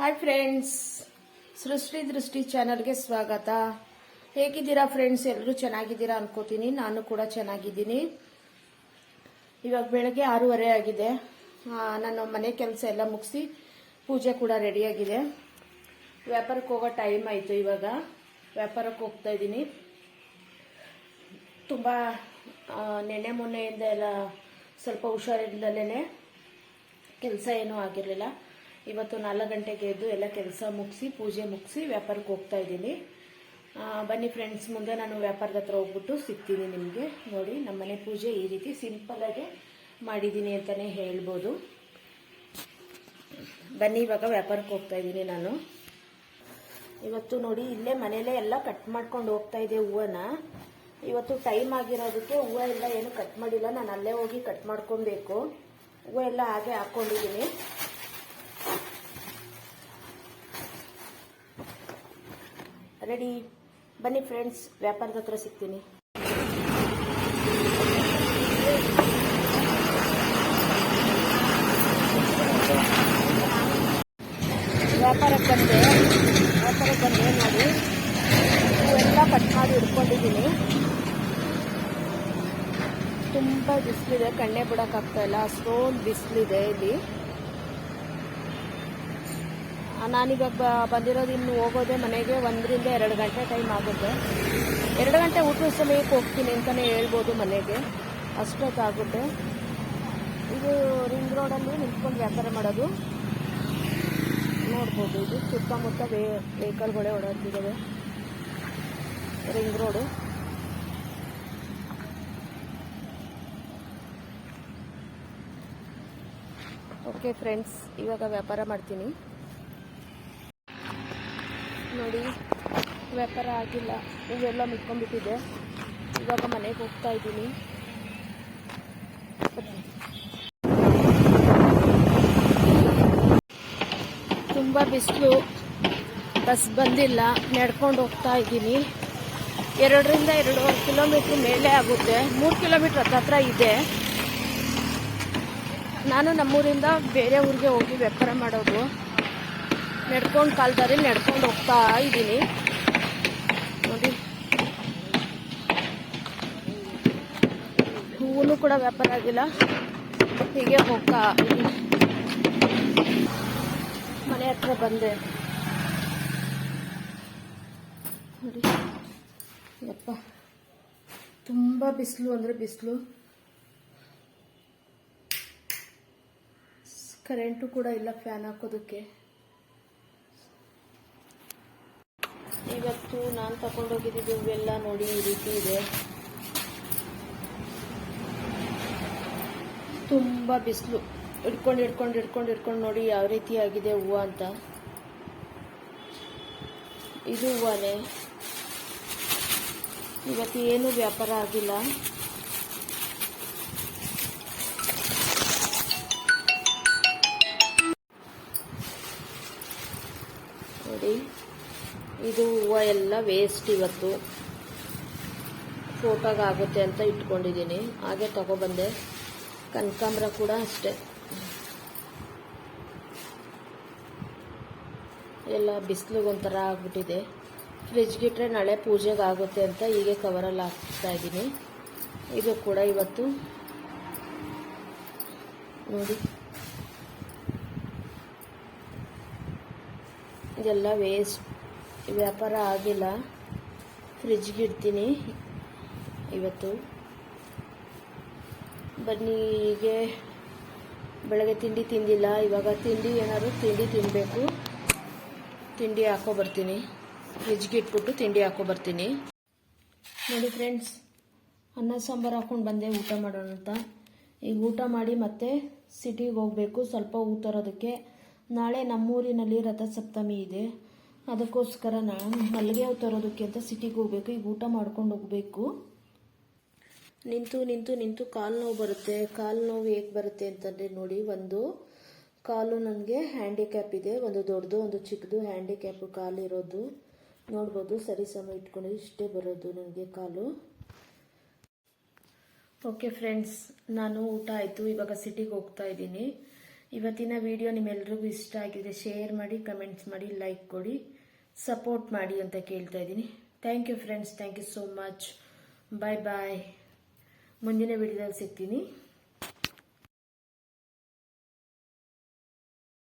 Hi friends ಸೃಷ್ಟಿ ದೃಷ್ಟಿ ಚಾನಲ್ಗೆ ಸ್ವಾಗತ. ಹೇಗಿದ್ದೀರಾ ಫ್ರೆಂಡ್ಸ್ ಎಲ್ಲರೂ ಚೆನ್ನಾಗಿದ್ದೀರಾ ಅನ್ಕೋತೀನಿ. ನಾನು ಕೂಡ ಚೆನ್ನಾಗಿದ್ದೀನಿ. ಇವಾಗ ಬೆಳಗ್ಗೆ ಆರೂವರೆ ಆಗಿದೆ. ನಾನು ಮನೆ ಕೆಲಸ ಎಲ್ಲ ಮುಗಿಸಿ ಪೂಜೆ ಕೂಡ ರೆಡಿಯಾಗಿದೆ ವ್ಯಾಪಾರಕ್ಕೆ ಹೋಗೋ ಟೈಮ್ ಆಯಿತು ಇವಾಗ. ವ್ಯಾಪಾರಕ್ಕೆ ಹೋಗ್ತಾ ಇದ್ದೀನಿ. ತುಂಬ ನೆನೆ ಮೊನ್ನೆಯಿಂದ ಎಲ್ಲ ಸ್ವಲ್ಪ ಹುಷಾರಿಂದಲೇ ಕೆಲಸ ಏನೂ ಆಗಿರಲಿಲ್ಲ. ಇವತ್ತು ನಾಲ್ಕು ಗಂಟೆಗೆ ಎದ್ದು ಎಲ್ಲ ಕೆಲಸ ಮುಗಿಸಿ, ಪೂಜೆ ಮುಗಿಸಿ ವ್ಯಾಪಾರಕ್ಕೆ ಹೋಗ್ತಾ ಇದ್ದೀನಿ. ಬನ್ನಿ ಫ್ರೆಂಡ್ಸ್ ಮುಂದೆ ನಾನು ವ್ಯಾಪಾರದ ಹತ್ರ ಹೋಗ್ಬಿಟ್ಟು ಸಿಗ್ತೀನಿ ನಿಮಗೆ. ನೋಡಿ, ನಮ್ಮನೆ ಪೂಜೆ ಈ ರೀತಿ ಸಿಂಪಲಾಗೆ ಮಾಡಿದ್ದೀನಿ ಅಂತಲೇ ಹೇಳ್ಬೋದು. ಬನ್ನಿ, ಇವಾಗ ವ್ಯಾಪಾರಕ್ಕೆ ಹೋಗ್ತಾ ಇದ್ದೀನಿ ನಾನು. ಇವತ್ತು ನೋಡಿ, ಇಲ್ಲೇ ಮನೆಯಲ್ಲೇ ಎಲ್ಲ ಕಟ್ ಮಾಡ್ಕೊಂಡು ಹೋಗ್ತಾ ಇದೆ ಹೂವನ್ನ. ಇವತ್ತು ಟೈಮ್ ಆಗಿರೋದಕ್ಕೆ ಹೂವು ಎಲ್ಲ ಏನು ಕಟ್ ಮಾಡಿಲ್ಲ. ನಾನು ಅಲ್ಲೇ ಹೋಗಿ ಕಟ್ ಮಾಡ್ಕೊಬೇಕು. ಹೂವು ಎಲ್ಲ ಹಾಗೆ ಹಾಕ್ಕೊಂಡಿದ್ದೀನಿ ರೆಡಿ ಬನ್ನಿ ಫ್ರೆಂಡ್ಸ್ ವ್ಯಾಪಾರದ ಹತ್ರ ಸಿಗ್ತೀನಿ. ವ್ಯಾಪಾರಕ್ಕೆ ಬಂದೆ. ವ್ಯಾಪಾರಕ್ಕೆ ಬಂದೆ ನೋಡಿ. ಹೂವೆಲ್ಲ ಕಟ್ ಮಾಡಿ ಇಟ್ಕೊಂಡಿದ್ದೀನಿ. ತುಂಬ ಬಿಸಿಲಿದೆ. ಕಣ್ಣೆ ಬಿಡೋಕ್ಕಾಗ್ತಾ ಇಲ್ಲ. ಅಷ್ಟೊಂದು ಬಿಸಿಲಿದೆ ಇಲ್ಲಿ. ನಾನಿವಾಗ ಬಂದಿರೋದು ಇನ್ನು ಹೋಗೋದೇ ಮನೆಗೆ ಒಂದರಿಂದ ಎರಡು ಗಂಟೆ ಟೈಮ್ ಆಗುತ್ತೆ. ಎರಡು ಗಂಟೆ ಊಟದ ಸಮಯಕ್ಕೆ ಹೋಗ್ತೀನಿ ಅಂತಲೇ ಹೇಳ್ಬೋದು ಮನೆಗೆ. ಅಷ್ಟೊತ್ತಾಗುತ್ತೆ. ಇದು ರಿಂಗ್ ರೋಡಲ್ಲಿ ನಿಂತ್ಕೊಂಡು ವ್ಯಾಪಾರ ಮಾಡೋದು. ನೋಡ್ಬೋದು ಇದು ಸುತ್ತಮುತ್ತ ವೇ ವೆಹಿಕಲ್ಗಳೇ ಓಡಾಡ್ತಿದ್ದಾವೆ ರಿಂಗ್ ರೋಡು ಓಕೆ ಫ್ರೆಂಡ್ಸ್ ಇವಾಗ ವ್ಯಾಪಾರ ಮಾಡ್ತೀನಿ. ನೋಡಿ, ವ್ಯಾಪಾರ ಆಗಿಲ್ಲ. ಇವೆಲ್ಲ ಮುಟ್ಕೊಂಡ್ಬಿಟ್ಟಿದೆ ಇವಾಗ ಮನೆಗೆ ಹೋಗ್ತಾ ಇದ್ದೀನಿ. ತುಂಬ ಬಿಸಿಲು. ಬಸ್ ಬಂದಿಲ್ಲ. ನಡ್ಕೊಂಡು ಹೋಗ್ತಾ ಇದ್ದೀನಿ. ಎರಡರಿಂದ ಎರಡೂವರೆ ಕಿಲೋಮೀಟ್ರ್ ಮೇಲೆ ಆಗುತ್ತೆ. ಮೂರು ಕಿಲೋಮೀಟ್ರ್ ಹತ್ರ ಇದೆ. ನಾನು ನಮ್ಮೂರಿಂದ ಬೇರೆ ಊರಿಗೆ ಹೋಗಿ ವ್ಯಾಪಾರ ಮಾಡೋದು. ನಡ್ಕೊಂಡು ಕಾಲ್ದಾರಿ ನಡ್ಕೊಂಡು ಹೋಗ್ತಾ ಇದ್ದೀನಿ. ನೋಡಿ. ಹೂವು ಕೂಡ ವ್ಯಾಪಾರ ಆಗಿಲ್ಲ. ಹೀಗೆ ಹೋಗ್ತಾ ಇದ್ದೀನಿ. ಮನೆ ಹತ್ರ ಬಂದೆ. ನೋಡಿ. ಯಪ್ಪ. ತುಂಬ ಬಿಸಿಲು ಅಂದರೆ ಬಿಸಿಲು. ಕರೆಂಟು ಕೂಡ ಇಲ್ಲ ಫ್ಯಾನ್ ಹಾಕೋದಕ್ಕೆ ಇವತ್ತು ನಾನು ತಗೊಂಡೋಗಿದ್ದು ಹೂವೆಲ್ಲ ನೋಡಿ ಈ ರೀತಿ ಇದೆ. ತುಂಬ ಬಿಸಿಲು. ಹಿಡ್ಕೊಂಡು ಹಿಡ್ಕೊಂಡು ಹಿಡ್ಕೊಂಡು ಹಿಡ್ಕೊಂಡು ನೋಡಿ ಯಾವ ರೀತಿ ಆಗಿದೆ ಹೂವು ಅಂತ. ಇದು ಹೂವನೇ. ಇವತ್ತು ಏನೂ ವ್ಯಾಪಾರ ಆಗಿಲ್ಲ. ಎಲ್ಲ ವೇಸ್ಟ್ ಇವತ್ತು ಫೋಟೋಗೆ ಆಗುತ್ತೆ ಅಂತ ಇಟ್ಕೊಂಡಿದ್ದೀನಿ. ಹಾಗೆ ತಗೊಬಂದೆ. ಕನಕಾಂಬ್ರ ಕೂಡ ಅಷ್ಟೇ. ಎಲ್ಲ ಬಿಸಿಲಿಗೆ ಒಂಥರ ಆಗ್ಬಿಟ್ಟಿದೆ. ಫ್ರಿಜ್ಗಿಟ್ರೆ ನಾಳೆ ಪೂಜೆಗೆ ಆಗುತ್ತೆ ಅಂತ ಹೀಗೆ ಕವರಲ್ಲಿ ಹಾಕ್ತಾ ಇದ್ದೀನಿ. ಇದು ಕೂಡ ಇವತ್ತು. ನೋಡಿ. ಇದೆಲ್ಲ ವೇಸ್ಟ್ ವ್ಯಾಪಾರ ಆಗಿಲ್ಲ. ಫ್ರಿಜ್ಗೆ ಇಡ್ತೀನಿ ಇವತ್ತು. ಬನ್ನಿ ಹೀಗೆ ಬೆಳಗ್ಗೆ ತಿಂಡಿ ತಿಂದಿಲ್ಲ. ಇವಾಗ ತಿಂಡಿ ಏನಾದ್ರು ತಿಂಡಿ ತಿನ್ನಬೇಕು ತಿಂಡಿ ಹಾಕೋ ಬರ್ತೀನಿ. ಫ್ರಿಜ್ಗೆ ಇಟ್ಬಿಟ್ಟು ತಿಂಡಿ ಹಾಕೋ ಬರ್ತೀನಿ. ನೋಡಿ ಫ್ರೆಂಡ್ಸ್, ಅನ್ನ ಸಾಂಬಾರು ಹಾಕೊಂಡು ಬಂದೆ ಊಟ ಮಾಡೋಣ ಅಂತ. ಈಗ ಊಟ ಮಾಡಿ ಮತ್ತೆ ಸಿಟಿಗೆ ಹೋಗಬೇಕು. ಸ್ವಲ್ಪ ಊತರೋದಕ್ಕೆ ತರೋದಕ್ಕೆ. ನಾಳೆ ನಮ್ಮೂರಿನಲ್ಲಿ ರಥಸಪ್ತಮಿ ಇದೆ. ಅದಕ್ಕೋಸ್ಕರ ನಾನು ಮಲ್ಲಿಗೆ ಹೂ ತರೋದಕ್ಕೆ ಅಂತ ಸಿಟಿಗೆ ಹೋಗ್ಬೇಕು ಈಗ ಊಟ ಮಾಡ್ಕೊಂಡು ಹೋಗಬೇಕು. ನಿಂತು ನಿಂತು ನಿಂತು ಕಾಲು ನೋವು ಬರುತ್ತೆ. ಕಾಲು ನೋವು ಹೇಗೆ ಬರುತ್ತೆ ಅಂತಂದರೆ ನೋಡಿ ಒಂದು ಕಾಲು ನನಗೆ ಹ್ಯಾಂಡಿಕ್ಯಾಪ್ ಇದೆ. ಒಂದು ದೊಡ್ಡದು ಒಂದು ಚಿಕ್ಕದು ಹ್ಯಾಂಡಿಕ್ಯಾಪ್ ಕಾಲು ಇರೋದು. ನೋಡ್ಬೋದು ಸರಿ ಸಮ ಇಟ್ಕೊಂಡು ಇಷ್ಟೇ ಬರೋದು ನನಗೆ ಕಾಲು. ಓಕೆ ಫ್ರೆಂಡ್ಸ್ ನಾನು ಊಟ ಆಯಿತು. ಇವಾಗ ಸಿಟಿಗೆ ಹೋಗ್ತಾ ಇದ್ದೀನಿ. ಇವತ್ತಿನ ವಿಡಿಯೋ ನಿಮ್ಮೆಲ್ರಿಗೂ ಇಷ್ಟ ಆಗಿದೆ ಶೇರ್ ಮಾಡಿ ಕಮೆಂಟ್ಸ್ ಮಾಡಿ ಲೈಕ್ ಕೊಡಿ. ಸಪೋರ್ಟ್ ಮಾಡಿ ಅಂತ ಕೇಳ್ತಾ ಇದ್ದೀನಿ. Thank you friends thank you so much bye bye ಮುಂದಿನ ವಿಡಿಯೋದಲ್ಲಿ ಸಿಗ್ತೀನಿ.